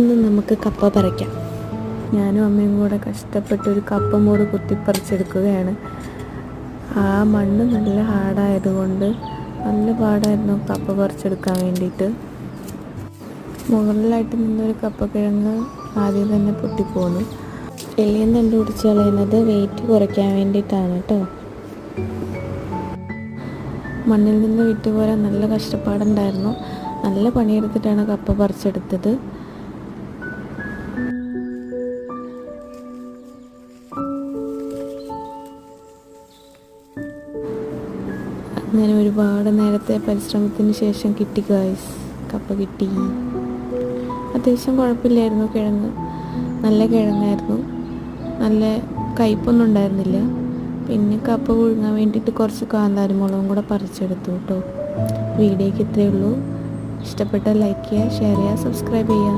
ഇന്ന് നമുക്ക് കപ്പ പറിക്കാം. ഞാനും അമ്മയും കൂടെ കഷ്ടപ്പെട്ട് ഒരു കപ്പ മൂട് കുത്തിപ്പറിച്ചെടുക്കുകയാണ്. ആ മണ്ണ് നല്ല ഹാർഡായതുകൊണ്ട് നല്ല പാടായിരുന്നു കപ്പ പറിച്ചെടുക്കാൻ വേണ്ടിയിട്ട്. മുകളിലായിട്ട് നിന്നൊരു കപ്പ കപ്പക്കിഴങ്ങ് ആദ്യം തന്നെ പൊട്ടിപ്പോന്നു. എലിയും കണ്ടുപിടിച്ച് കളയുന്നത് വെയിറ്റ് കുറയ്ക്കാൻ വേണ്ടിയിട്ടാണ് കേട്ടോ. മണ്ണിൽ നിന്ന് വിട്ടുപോരാൻ നല്ല കഷ്ടപ്പാടുണ്ടായിരുന്നു. നല്ല പണിയെടുത്തിട്ടാണ് കപ്പ പറിച്ചെടുത്തത്. അങ്ങനെ ഒരുപാട് നേരത്തെ പരിശ്രമത്തിന് ശേഷം കിട്ടി ഗായ്സ് കപ്പ കിട്ടി. അത്യാവശ്യം കുഴപ്പമില്ലായിരുന്നു കിഴങ്ങ്. നല്ല കിഴങ്ങായിരുന്നു. നല്ല കയ്പൊന്നും ഉണ്ടായിരുന്നില്ല. പിന്നെ കപ്പ പുഴുങ്ങാൻ വേണ്ടിയിട്ട് കുറച്ച് കാന്താരിമുളകും കൂടെ പറിച്ചെടുത്തു കേട്ടോ. വീഡിയോയ്ക്ക് ഇത്രയേ ഉള്ളൂ. ഇഷ്ടപ്പെട്ടാൽ ലൈക്ക് ചെയ്യുക ഷെയർ ചെയ്യുക സബ്സ്ക്രൈബ് ചെയ്യുക.